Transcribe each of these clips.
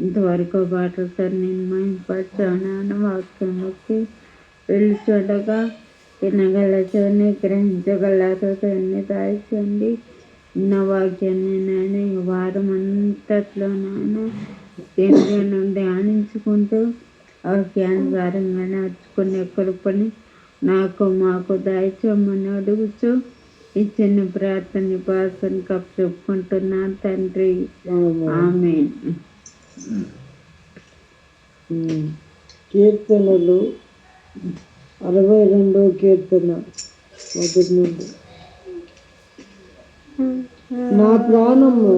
ఇంతవరకు పాటలతో నేను మహింపరచాను వాక్యంలోకి వెళ్ళుచుండగా వినగల చెవిని గ్రహించగల హృదయాన్ని దాల్చండి. నా వాక్యాన్ని నేను వారం అంతట్లో దీనిగా నుండి ధ్యానించుకుంటూ వాక్యానుసారంగా నడుచుకునే కృపని నాకు మాకు దాయిచ్చమని అడుగుచు. ఈ చిన్న ప్రార్థన పాసన కప్పు చెప్పుకుంటున్నాను తండ్రి. ఆమె. కీర్తనలు అరవై రెండో కీర్తన మొదటి నుండి. నా ప్రాణము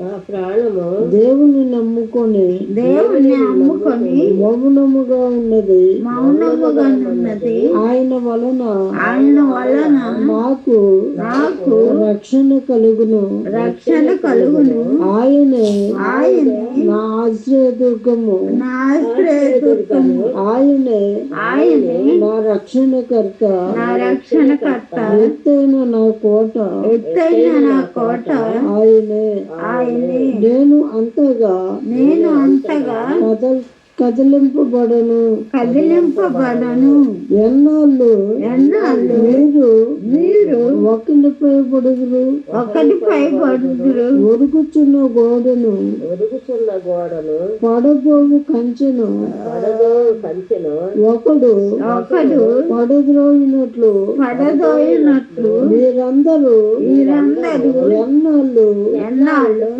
నా ప్రాణము దేవుని నమ్ముకొని దేవుని నమ్ముకొని మౌనముగా ఉన్నది. మౌనముగా ఉన్నది. ఆయన వలన ఆయన వలన నాకు నాకు రక్షణ కలుగును. రక్షణ కలుగును. ఆయనే ఆయనే నా ఆశ్రయదుర్గము. నా ఆశ్రయదుర్గము. ఆయనే ఆయనే నా రక్షణకర్త. నా రక్షణకర్త. ఎత్తైన నా కోట. ఎత్తైన నా కోట. ఆయనే ఆయనే నేను అంతగా నేను అంతగా కదల్ కదిలింపబడను. కదిలింపబడను. ఎన్నాళ్ళు ఎన్నాళ్ళు మీరు మీరు ఒకరిపై పడుదురు ఒకటిపై పడుదురు ఒరుగుచున్న గోడను ఒరుగుచున్న గోడను పడబోవు కంచెను పడదో కంచెను ఒకడు ఒకడు పడద్రోయినట్లు పడదోయినట్లు మీరందరూ మీరందరూ ఎన్నాళ్ళు ఎన్నాళ్ళు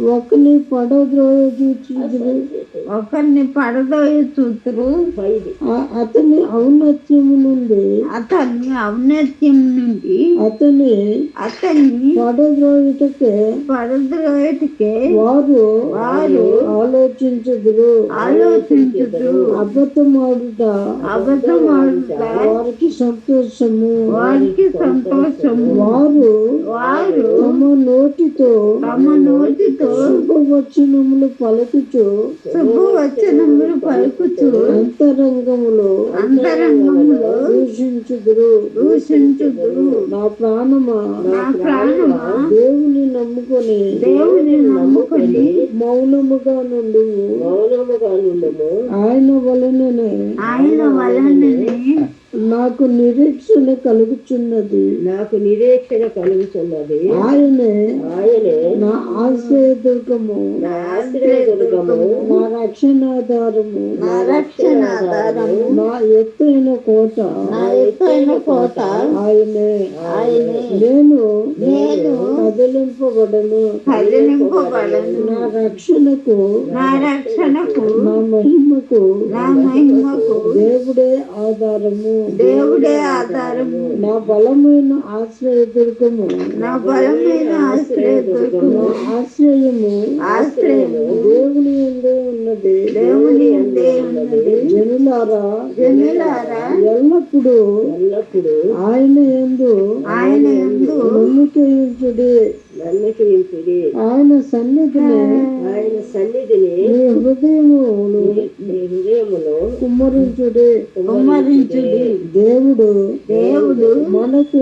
ఒకని పడద్రోయ చూచుదురు ఒకరిని పడదోయి చూతురు. అతని ఔన్నత్యము నుండి. అతన్ని ఔన్నత్యం నుండి అతని అతన్ని పడద్రోయుటకే పడద్రోయటికే వారు వారు ఆలోచించుదురు. ఆలోచించుదురు. అబద్ధమాడుట. అబద్ధమాడుట. వారికి సంతోషము. వారికి సంతోషము. వారు వారు తమ నోటితో తమ నోటితో శుభవచనములు పలుకుచు శుభవచనములు పలుకుచు అంతరంగములో అంతరంగంలో దూషించుదురు. దూషించుదురు. నా ప్రాణమా? నా ప్రాణమా? దేవుని నమ్ముకొని దేవుని నమ్ముకొని మౌనముగా నుండి మౌనముగా నుండము. ఆయన వలననే ఆయన వలననే నాకు నిరీక్షణ కలుగుచున్నది. నాకు నిరీక్షణ కలుగుతున్నది ఆయనే ఆయనే నా ఆశ్రయదుర్గము నా ఆశ్రయదుర్గము నా రక్షణాధారము. నా రక్షణ ఆధారము నా ఎత్తైన కోట. నా ఎత్తైన కోట. ఆయనే ఆయనే నేను కదిలింపబడను. కదిలింపబడను. నా రక్షణకు నా రక్షణకు నా మహిమకు నా మహిమకు దేవుడే ఆధారము. దేవుడే ఆధారము. నా బలమైన ఆశ్రయదుర్గము నా బలమైన ఆశ్రయదుర్గము నా ఆశ్రయము. ఆశ్రయము. దేవుని ఎందే ఉన్నది. దేవుని ఎందే ఉన్నది. జనులారా జనులారా ఎల్లప్పుడూ ఎల్లప్పుడూ ఆయన ఎందు ఆయన యందు నమ్మికయించుడి నమ్మకించుడి ఆయన సన్నిధిని ఆయన సన్నిధిని నీ హృదయమును నీ హృదయములో కుమ్మరించుడి. కుమ్మరించుడి. దేవుడు దేవుడు మనకు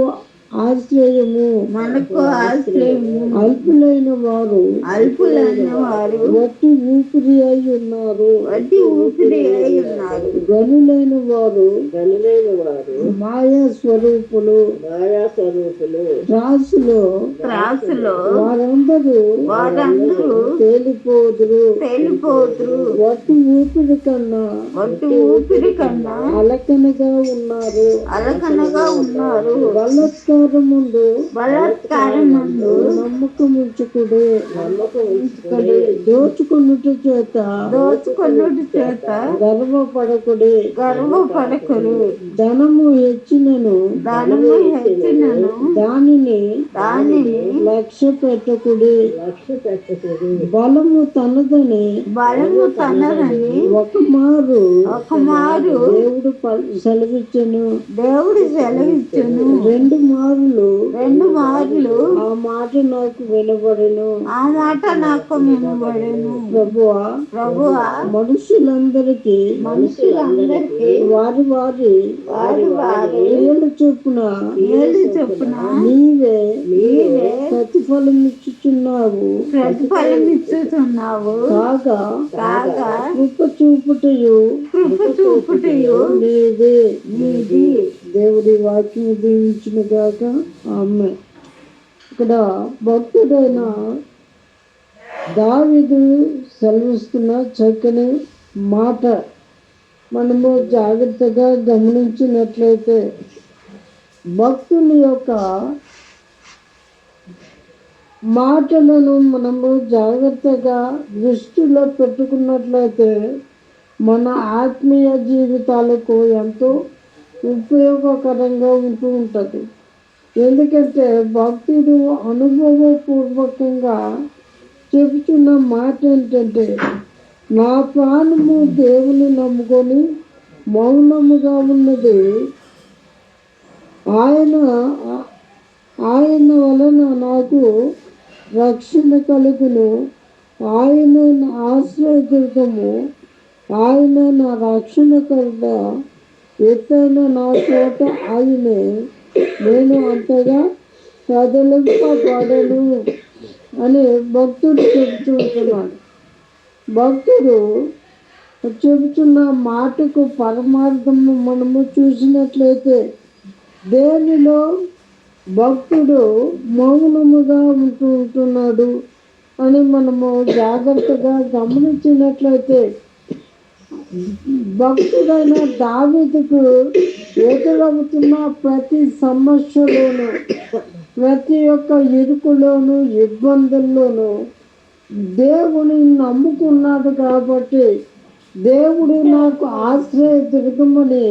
ఆశ్రయము మనకు ఆశ్రయము అల్పులైన వారు అల్పులైన వారు వట్టి ఊపిరి అయి ఉన్నారు. వడ్డీ ఊపిరి అయి ఉన్నారు. గనులైన వారు గనులైన వారు మాయా స్వరూపులు మాయా స్వరూపులు రాసులో త్రాసులో వారందరూ వారందరూ తేలిపోదురు. తేలిపోతురు వట్టి ఊపిరి కన్నా వడ్డీ ఊపిరి కన్నా అలకనగా ఉన్నారు. అలకనగా ఉన్నారు. బలత్కారముందు బలాత్కారమందు నమ్మకం ఉంచుకుడే నమ్మకం ఉంచుకొని దోచుకున్నట్టు చేత దోచుకొనుడి చేత గర్వపడకుడే. గర్వపడకురు ధనము హెచ్చినను ధనము హెచ్చినను దానిని దానిని లక్ష్య పెట్టకుడి. లక్ష్య పెట్టకూడదు బలము తనదని బలము తనదని ఒక మారు ఒక మారు దేవుడు సెలవిచ్చెను. దేవుడు సెలవిచ్చును. రెండు మారు మార్లు రెండు మార్లు ఆ మాట నాకు వినబడను. ఆ మాట నాకు వినబడను. ప్రభువా ప్రభువా మనుషులందరికీ మనుషులందరికీ వారి వారి వారి వారి ఏళ్ళు చొప్పున ఏళ్ళు చొప్పున నీవే నీవే ప్రతిఫలం ఇచ్చుచున్నావు. ప్రతిఫలం ఇచ్చుతున్నావు కాగా కాగా కృప చూపుటయు కృప చూపుటయు నీదే నీది దేవుడి వాక్యం దీవించిన గాక ఆమె ఇక్కడ భక్తుడైన దావిదు సెలవిస్తున్న చక్కని మాట మనము జాగ్రత్తగా గమనించినట్లయితే భక్తుని యొక్క మాటలను మనము జాగ్రత్తగా దృష్టిలో పెట్టుకున్నట్లయితే మన ఆత్మీయ జీవితాలకు ఎంతో ఉపయోగకరంగా ఉంటూ ఉంటుంది. ఎందుకంటే భక్తుడు అనుభవపూర్వకంగా చెబుతున్న మాట ఏంటంటే నా ప్రాణము దేవుని నమ్ముకొని మౌనముగా ఉన్నది. ఆయన ఆయన వలన నాకు రక్షణ కలుగును. ఆయన ఆశ్రయదుర్గము ఆయన నా రక్షణ కలుగ ఎత్తైన నా చోట ఆయనే నేను అంతగా కదలింపబడను అని భక్తుడు చెబుతున్నాడు భక్తుడు చెబుతున్న మాటకు పరమార్థము మనము చూసినట్లయితే దేనిలో భక్తుడు మౌనముగా ఉంటూ ఉంటున్నాడు అని మనము జాగ్రత్తగా గమనించినట్లయితే భక్తుడైన దావిదుకు ఎదురవుతున్న ప్రతి సమస్యలోను ప్రతి ఒక్క ఇరుకులోను ఇబ్బందుల్లోనూ దేవుని నమ్ముకున్నాడు కాబట్టి దేవుడు నాకు ఆశ్రయ దుర్గమని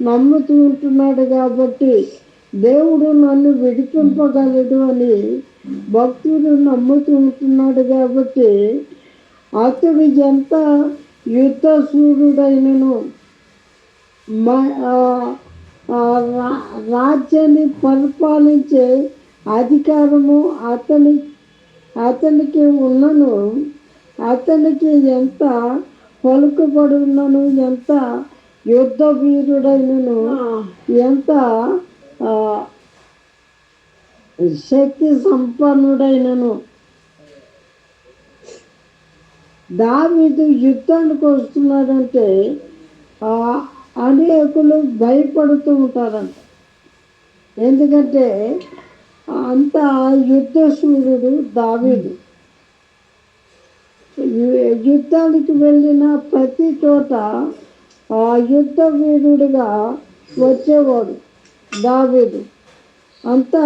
నమ్ముతూ ఉంటున్నాడు కాబట్టి దేవుడు నన్ను విడిపింపగలడు అని భక్తుడు నమ్ముతూ ఉంటున్నాడు కాబట్టి అతడు ఎంత యుద్ధసూరుడైనను రాజ్యాన్ని పరిపాలించే అధికారము అతని అతనికి ఉన్నను. అతనికి ఎంత పలుకుబడి ఉన్నను ఎంత యుద్ధ వీరుడైనను ఎంత శక్తి సంపన్నుడైనను దావీదు యుద్ధానికి వస్తున్నాడంటే ఆ అనేకులు భయపడుతూ ఉంటారంట. ఎందుకంటే అంత యుద్ధ సూర్యుడు దావీదు. యుద్ధానికి వెళ్ళిన ప్రతి చోట ఆ యుద్ధ వీరుడిగా వచ్చేవాడు దావీదు. అంత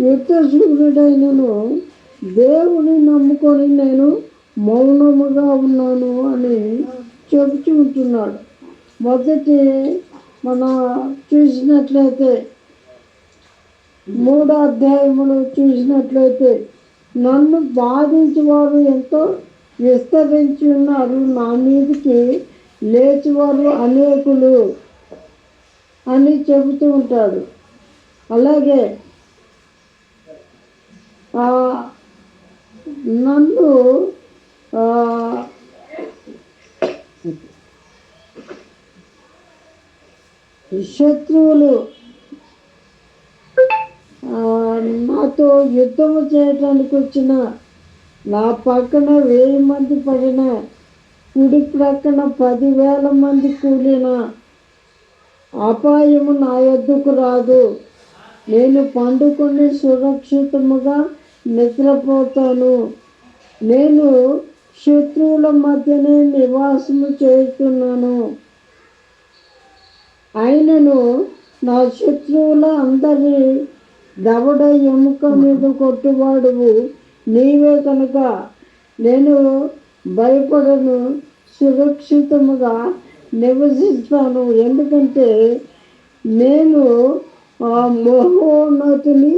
యుద్ధ సూర్యుడైనను దేవుని నమ్ముకొని నేను మౌనముగా ఉన్నాను అని చెబుతూ ఉంటున్నాడు మొదటి మన చూసినట్లయితే మూడో అధ్యాయములు చూసినట్లయితే నన్ను బాధించేవారు ఎంతో విస్తరించి ఉన్నారు. నా మీదకి లేచివారు అనేకులు అని చెబుతూ ఉంటాడు. అలాగే నన్ను శత్రువులు నాతో యుద్ధము చేయడానికి వచ్చిన నా పక్కన వెయ్యి మంది పడిన కుడి ప్రక్కన పదివేల మంది కూలిన అపాయము నా యొద్దకు రాదు. నేను పండుకొని సురక్షితముగా నిద్రపోతాను. నేను శత్రువుల మధ్యనే నివాసము చేస్తున్నాను అయినను నా శత్రువుల అందరి దవడ ఎముక మీద కొట్టువాడువు. నీవే కనుక నేను భయపడను సురక్షితముగా నివసిస్తాను. ఎందుకంటే నేను ఆ మహోన్నతుని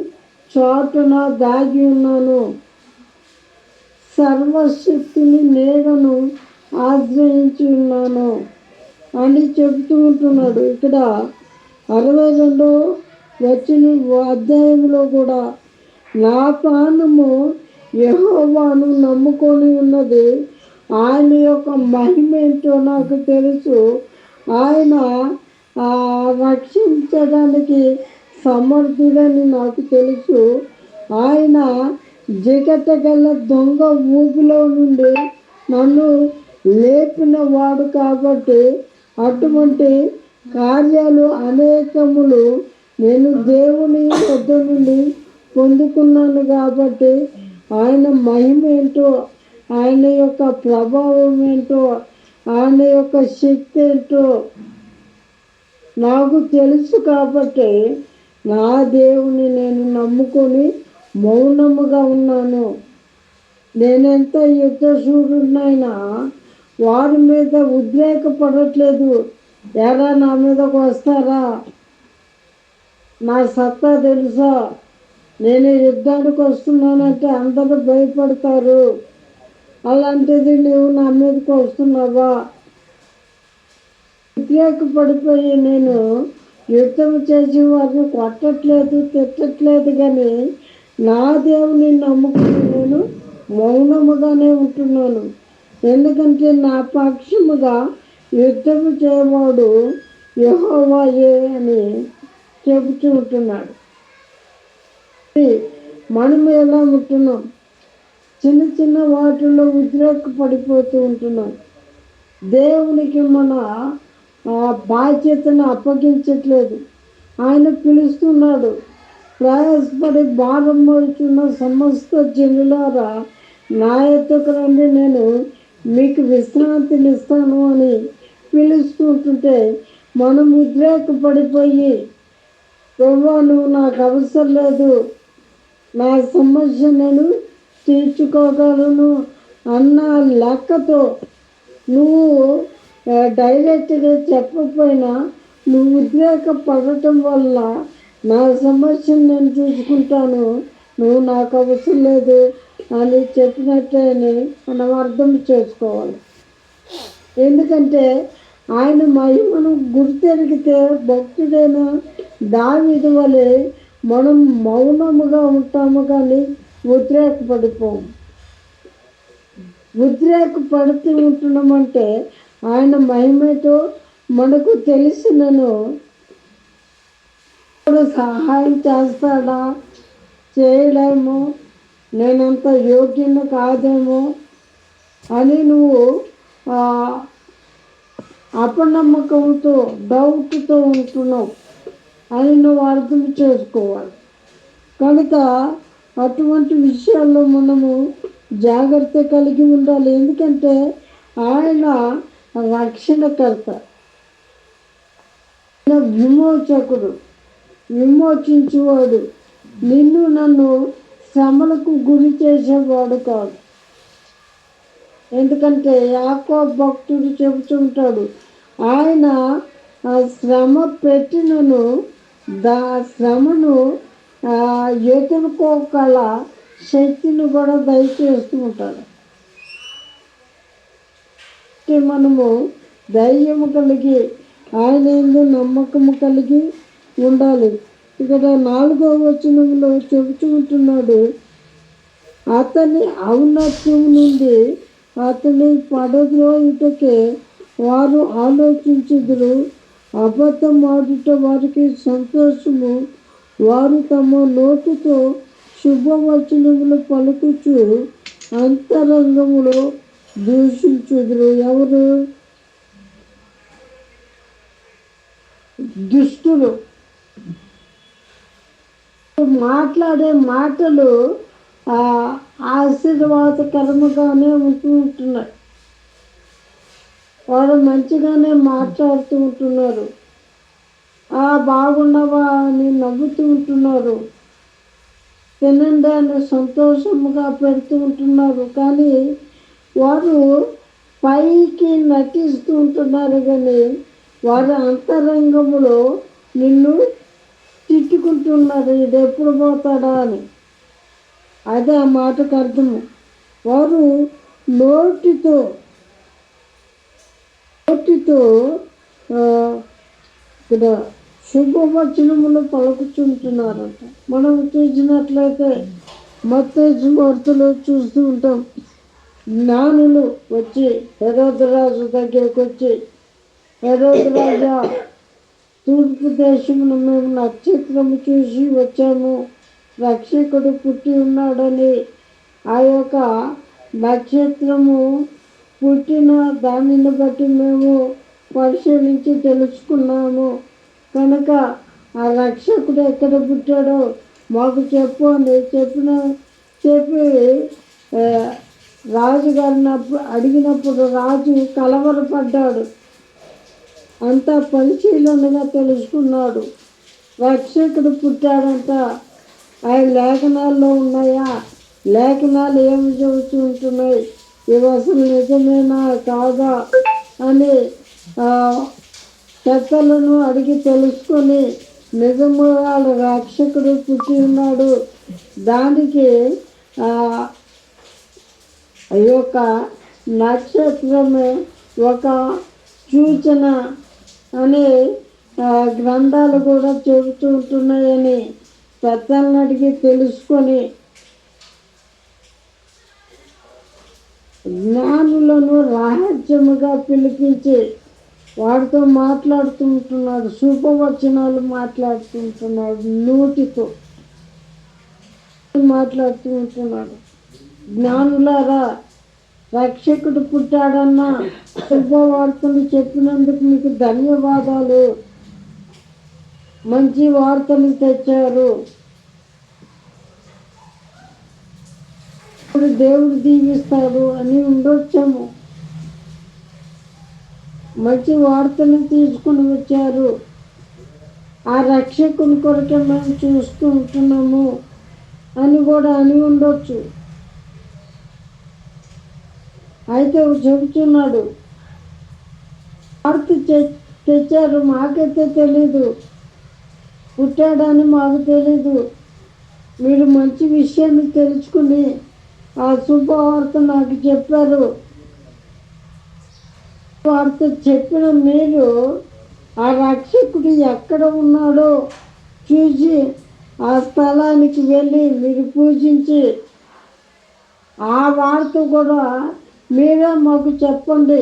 చాటున దాగి ఉన్నాను. సర్వశక్తిని నేడను ఆశ్రయించి ఉన్నాను అని చెబుతూ ఉంటున్నాడు ఇక్కడ అరవై రెండో వచ్చిన అధ్యాయంలో కూడా నా ప్రాణము యహోవాను నమ్ముకొని ఉన్నది. ఆయన యొక్క మహిమ ఏంటో నాకు తెలుసు. ఆయన రక్షించడానికి సమర్థుడని నాకు తెలుసు. ఆయన జిగట గల దొంగ ఊపిలో నుండి నన్ను లేపిన వాడు కాబట్టి అటువంటి కార్యాలు అనేకములు నేను దేవుని వద్ద నుండి పొందుకున్నాను కాబట్టి ఆయన మహిమ ఏంటో ఆయన యొక్క ప్రభావం ఏంటో ఆయన యొక్క శక్తి ఏంటో నాకు తెలుసు కాబట్టి నా దేవుని నేను నమ్ముకొని మౌనముగా ఉన్నాను. నేనెంత యుద్ధశూరునైనా వారి మీద ఉద్రేకపడట్లేదు ఎలా నా మీదకు వస్తారా? నా సత్తా తెలుసా? నేను యుద్ధానికి వస్తున్నానంటే అందరూ భయపడతారు. అలాంటిది నువ్వు నా మీదకి వస్తున్నావా? పడిపోయి నేను యుద్ధం చేసి వారిని కొట్టట్లేదు తిట్టట్లేదు కానీ నా దేవుని నమ్ముకుని నేను మౌనముగానే ఉంటున్నాను. ఎందుకంటే నా పక్షముగా యుద్ధం చేయవాడు యహోవాయే అని చెబుతూ ఉంటున్నాడు. మనం ఎలా ఉంటున్నాం? చిన్న చిన్న వాటిల్లో ఉద్రేక పడిపోతూ ఉంటున్నాం. దేవునికి మన బాధ్యతను అప్పగించట్లేదు. ఆయన పిలుస్తున్నాడు. ప్రయాసపడి భారం మోచున్న సమస్త జనులారా నా ఎత్తుకు రండి నేను మీకు విశ్రాంతిని ఇస్తాను అని పిలుస్తుంటుంటే మనం ఉద్రేకపడిపోయి ప్రభా నువ్వు నాకు అవసరం లేదు. నా సమస్య నేను తీర్చుకోగలను అన్న లెక్కతో నువ్వు డైరెక్ట్గా చెప్పకపోయినా నువ్వు ఉద్రేక పడటం వల్ల నా సమస్యను నేను చూసుకుంటాను. నువ్వు నాకు అవసరం లేదు. అని చెప్పినట్టేని మనం అర్థం చేసుకోవాలి. ఎందుకంటే ఆయన మహిమను గుర్తెరిగితే భక్తుడైన దావిది వలె మనం మౌనముగా ఉంటాము కానీ ఉద్రేకపడిపోము. ఉద్రేకపడుతూ ఉంటున్నామంటే ఆయన మహిమతో మనకు తెలిసినను సహాయం చేస్తాడా? చేయలేము. నేనంత యోగ్యను కాదేమో అని నువ్వు అపనమ్మకంతో డౌట్తో ఉంటున్నావు. అని నువ్వు అర్థం చేసుకోవాలి. కనుక అటువంటి విషయాల్లో మనము జాగ్రత్త కలిగి ఉండాలి. ఎందుకంటే ఆయన రక్షణకర్త. విమోచకుడు. విమోచించువాడు. నిన్ను నన్ను శ్రమలకు గురి చేసేవాడు కాదు. ఎందుకంటే యాకో భక్తుడు చెబుతుంటాడు ఆయన శ్రమ పెట్టినను దా శ్రమను ఎదుర్కోగల శక్తిని కూడా దయచేస్తూ ఉంటాడు. మనము ధైర్యము కలిగి ఆయన ఎందు నమ్మకము కలిగి ఉండాలి. ఇక్కడ నాలుగో వచనంలో చెబుతుంటున్నాడు అతని ఔన్నత్యం నుండి అతని పడద్రోయుటకే వారు ఆలోచించుదురు. అబద్ధం ఆడుట వారికి సంతోషము. వారు తమ నోటితో శుభవచనములు పలుకుచు అంతరంగములో దూషించుదురు. ఎవరు? దుష్టులు. మాట్లాడే మాటలు ఆశీర్వాదకరముగానే ఉంటూ ఉంటున్నాయి. వారు మంచిగానే మాట్లాడుతూ ఉంటున్నారు. బాగున్నావా అని నవ్వుతూ ఉంటున్నారు. తినండి అని సంతోషముగా పెడుతూ ఉంటున్నారు. కానీ వారు పైకి నటిస్తూ ఉంటున్నారు. కానీ వారి అంతరంగంలో నిన్ను తిట్టుకుంటున్నారు ఇది ఎప్పుడు పోతాడా అని. అదే ఆ మాటకు అర్థము. వారు నోటితో నోటితో ఇక్కడ శుభవచనములు పలుకుచుంటున్నారంట. మనం చూసినట్లయితే మత్తేజు వార్తలో చూస్తూ ఉంటాం. జ్ఞానులు వచ్చి హెరోదరాజు దగ్గరికి వచ్చి హెరోదరాజా తూర్పు దేశమును మేము నక్షత్రము చూసి వచ్చాము రక్షకుడు పుట్టి ఉన్నాడని ఆ యొక్క నక్షత్రము పుట్టిన దానిని బట్టి మేము పరిశీలించి తెలుసుకున్నాము. కనుక ఆ రక్షకుడు ఎక్కడ పుట్టాడో మాకు చెప్పు అని చెప్పిన చెప్పి రాజుగారిని అడిగినప్పుడు రాజు కలవరపడ్డాడు. అంతా పరిశీలనగా తెలుసుకున్నాడు. రక్షకుడు పుట్టాడంట. ఆ లేఖనాల్లో ఉన్నాయా? లేఖనాలు ఏమి చెబుతూ ఉంటున్నాయి? ఇవి అసలు నిజమేనా కాదా అని చెత్తలను పెద్దలను అడిగి తెలుసుకొని నిజముగా రక్షకుడు పుట్టి ఉన్నాడు. దానికి ఆ, ఈ యొక్క నక్షత్రమే ఒక సూచన. అని గ్రంథాలు కూడా చెబుతూ ఉంటున్నాయని పెద్దలను అడిగి తెలుసుకొని జ్ఞానులను రహస్యముగా పిలిపించి వాడితో మాట్లాడుతుంటున్నాడు శుభవచనాలు మాట్లాడుతుంటున్నాడు నోటితో మాట్లాడుతూ ఉంటున్నాడు. జ్ఞానులారా రక్షకుడు పుట్టాడన్న శుభవార్తలు చెప్పినందుకు మీకు ధన్యవాదాలు. మంచి వార్తలు తెచ్చారు. ఇప్పుడు దేవుడు దీవిస్తాడు అని ఉండొచ్చాము. మంచి వార్తలు తీసుకుని వచ్చారు. ఆ రక్షకుని కొరకే మేము చూస్తూ ఉంటున్నాము అని కూడా అని ఉండొచ్చు. అయితే చెబుతున్నాడు మార్పు తె- తెచ్చారు మాకైతే తెలీదు. పుట్టాడని మాకు తెలీదు. మీరు మంచి విషయాన్ని తెలుసుకుని ఆ శుభవార్త నాకు చెప్పారు. వార్త చెప్పిన మీరు ఆ రక్షకుడు ఎక్కడ ఉన్నాడో చూసి ఆ స్థలానికి వెళ్ళి మీరు పూజించి ఆ వార్త కూడా మీరే మాకు చెప్పండి.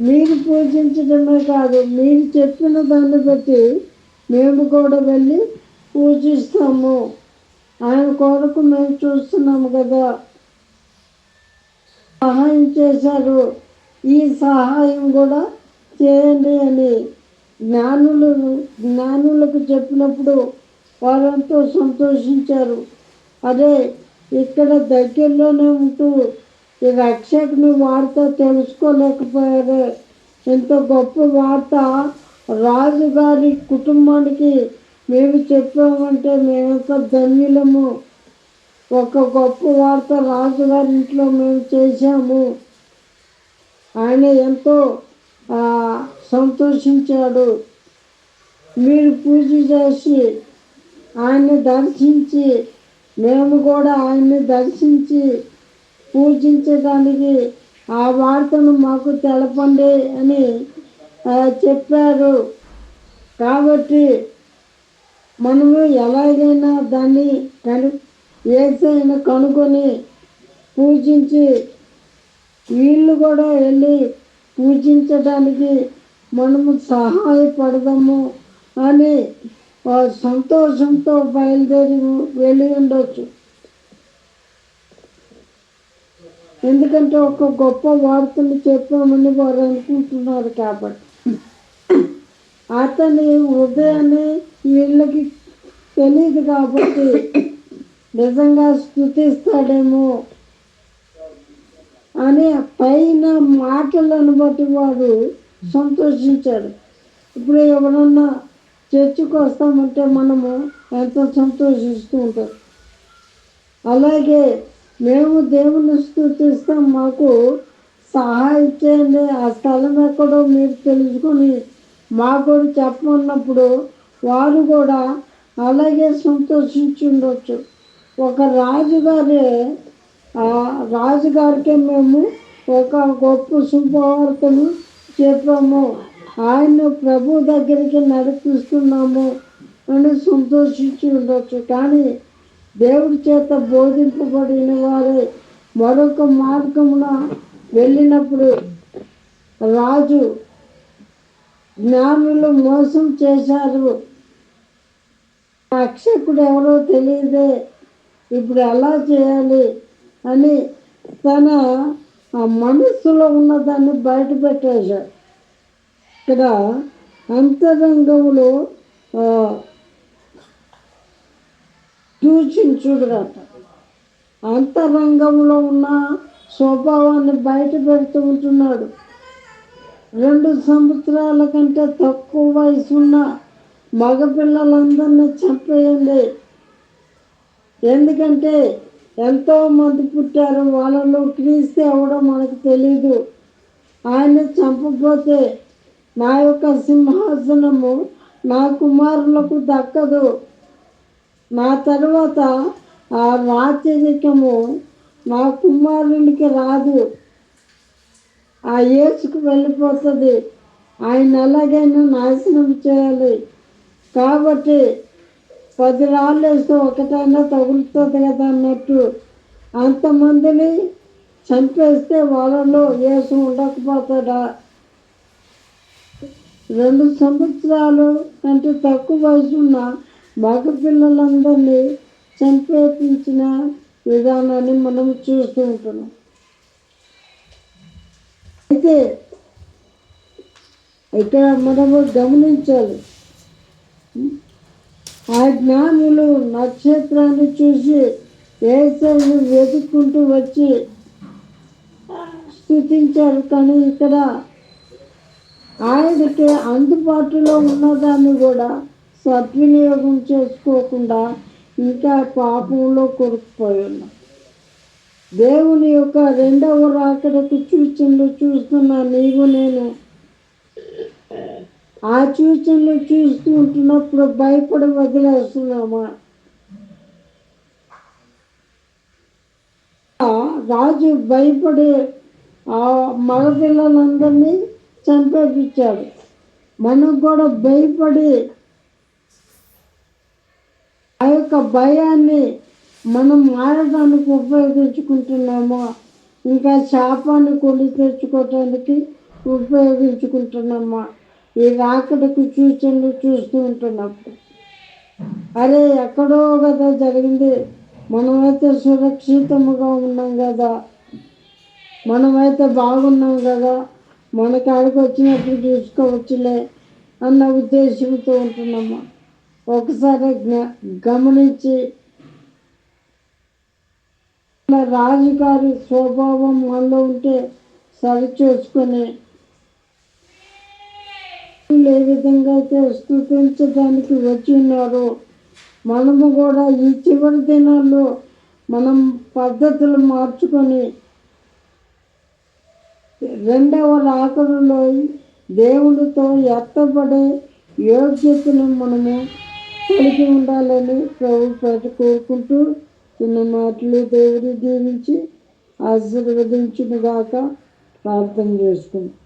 మీరు పూజించడమే కాదు మీరు చెప్పిన దాన్ని బట్టి మేము కూడా వెళ్ళి పూజిస్తాము. ఆయన కొరకు మేము చూస్తున్నాము కదా. సహాయం చేశారు. ఈ సహాయం కూడా చేయండి అని జ్ఞానులు జ్ఞానులకు చెప్పినప్పుడు వారంతో సంతోషించారు. అదే ఇక్కడ దగ్గరలోనే ఉంటూ ఈ రక్షకుని వార్త తెలుసుకోలేకపోయారు. ఇంత గొప్ప వార్త. రాజుగారి కుటుంబానికి మేము చెప్పామంటే మేమెంత ధన్యులము. ఒక గొప్ప వార్త రాజుగారి ఇంట్లో మేము చేశాము. ఆయన ఎంతో సంతోషించాడు. మీరు పూజ చేసి ఆయన్ని దర్శించి మేము కూడా ఆయన్ని దర్శించి పూజించడానికి ఆ వార్తను మాకు తెలపండి అని చెప్పారు. కాబట్టి మనము ఎలాగైనా దాన్ని కను ఏసైనా కనుక్కొని పూజించి వీళ్ళు కూడా వెళ్ళి పూజించడానికి మనము సహాయపడదాము అని సంతోషంతో బయలుదేరి వెళ్ళి ఉండొచ్చు. ఎందుకంటే ఒక గొప్ప వార్తను చెప్పామని వారు అనుకుంటున్నారు కాబట్టి. అతని హృదయాన్ని వీళ్ళకి తెలియదు కాబట్టి నిజంగా స్థుతిస్తాడేమో అనే పైన మాటలను బట్టి వాడు సంతోషించాడు. ఇప్పుడు ఎవరన్నా చర్చికి వస్తామంటే మనము ఎంతో సంతోషిస్తూ ఉంటాం. అలాగే మేము దేవుని స్థుతిస్తాం. మాకు సహాయం చేయండి. ఆ స్థలం ఎక్కడో మీరు తెలుసుకొని మాకు కూడా చెప్పమన్నప్పుడు వారు కూడా అలాగే సంతోషించుండొచ్చు. ఒక రాజుగారి ఆ రాజుగారికే మేము ఒక గొప్ప శుభవార్తను చెప్పాము. ఆయన ప్రభు దగ్గరికి నడిపిస్తున్నాము అని సంతోషించి ఉండొచ్చు కానీ దేవుడి చేత బోధింపబడిన వారే మరొక మార్గమున వెళ్ళినప్పుడు రాజు జ్ఞానులు మోసం చేశారు. రక్షకుడు ఎవరో తెలియదే ఇప్పుడు ఎలా చేయాలి అని తన ఆ మనస్సులో ఉన్నదాన్ని బయట పెట్టేశాడు ఇక్కడ అంతరంగంలో ఆ, అంతరంగంలో ఉన్న స్వభావాన్ని బయట పెడుతూ ఉంటున్నాడు. రెండు సంవత్సరాల కంటే తక్కువ వయసు ఉన్న మగపిల్లలందరినీ చంపేయండి. ఎందుకంటే ఎంతో మంది పుట్టారు వాళ్ళలో క్రీస్తు ఎవడో మనకు తెలీదు. ఆయన చంపపోతే నా యొక్క సింహాసనము నా కుమారులకు దక్కదు. నా తర్వాత ఆ రాచరికము నా కుమారునికి రాదు. ఆ యేసుకు వెళ్ళిపోతుంది. ఆయన ఎలాగైనా నాశనం చేయాలి. కాబట్టి పది రాళ్ళు వేస్తే ఒకటైనా తగులుతుంది కదా అన్నట్టు అంతమందిని చంపేస్తే వాళ్ళలో వేసు ఉండకపోతాడా? రెండు సంవత్సరాలు కంటే తక్కువ వయసు మగపిల్లలందరినీ మగ చంపేపించిన విధానాన్ని మనం చూస్తూ ఉంటున్నాం. అయితే ఇక్కడ మనము గమనించాలి. ఆ జ్ఞానులు నక్షత్రాన్ని చూసి ఏసైని వెతుక్కుంటూ వచ్చి స్థుతించారు. కానీ ఇక్కడ ఆయనకి అందుబాటులో ఉన్నదాన్ని కూడా సద్వినియోగం చేసుకోకుండా ఇంకా పాపంలో కొడుకుపోయి ఉన్నాం దేవుని యొక్క రెండవ రాకడకు సూచనలు చూస్తున్న నీవు నేను ఆ సూచనలు చూస్తూ ఉంటున్నప్పుడు భయపడి వదిలేస్తున్నామా? రాజు భయపడి ఆ మగపిల్లలందరినీ చంపేపించాడు మనం కూడా భయపడి ఆ యొక్క భయాన్ని మనం మారడానికి ఉపయోగించుకుంటున్నామో? ఇంకా శాపాన్ని కొని తెచ్చుకోవటానికి ఉపయోగించుకుంటున్నామా? ఈ రాకడకు సూచనలు చూస్తూ ఉంటున్నప్పుడు అరే ఎక్కడో కదా జరిగింది. మనమైతే సురక్షితముగా ఉన్నాం కదా. మనమైతే బాగున్నాం కదా. మన కాడికి వచ్చినప్పుడు చూసుకోవచ్చులే అన్న ఉద్దేశంతో ఉంటున్నామా? ఒకసారి జ్ఞా గమనించి. మన రాజుగారి స్వభావం మనలో ఉంటే సరిచూసుకొని ఏ విధంగా అయితే స్థుతించడానికి వచ్చి ఉన్నారు మనము కూడా ఈ చివరి దినాల్లో మనం పద్ధతులు మార్చుకొని రెండవ రాకడలో దేవుడితో ఎత్తబడే యోగ్యతను మనము కలిగి ఉండాలని ప్రభు పాట కోరుకుంటూ చిన్న మాటలు దేవుడి దీవించి ఆశీర్వదించునుగాక ప్రార్థన చేసుకుంటాం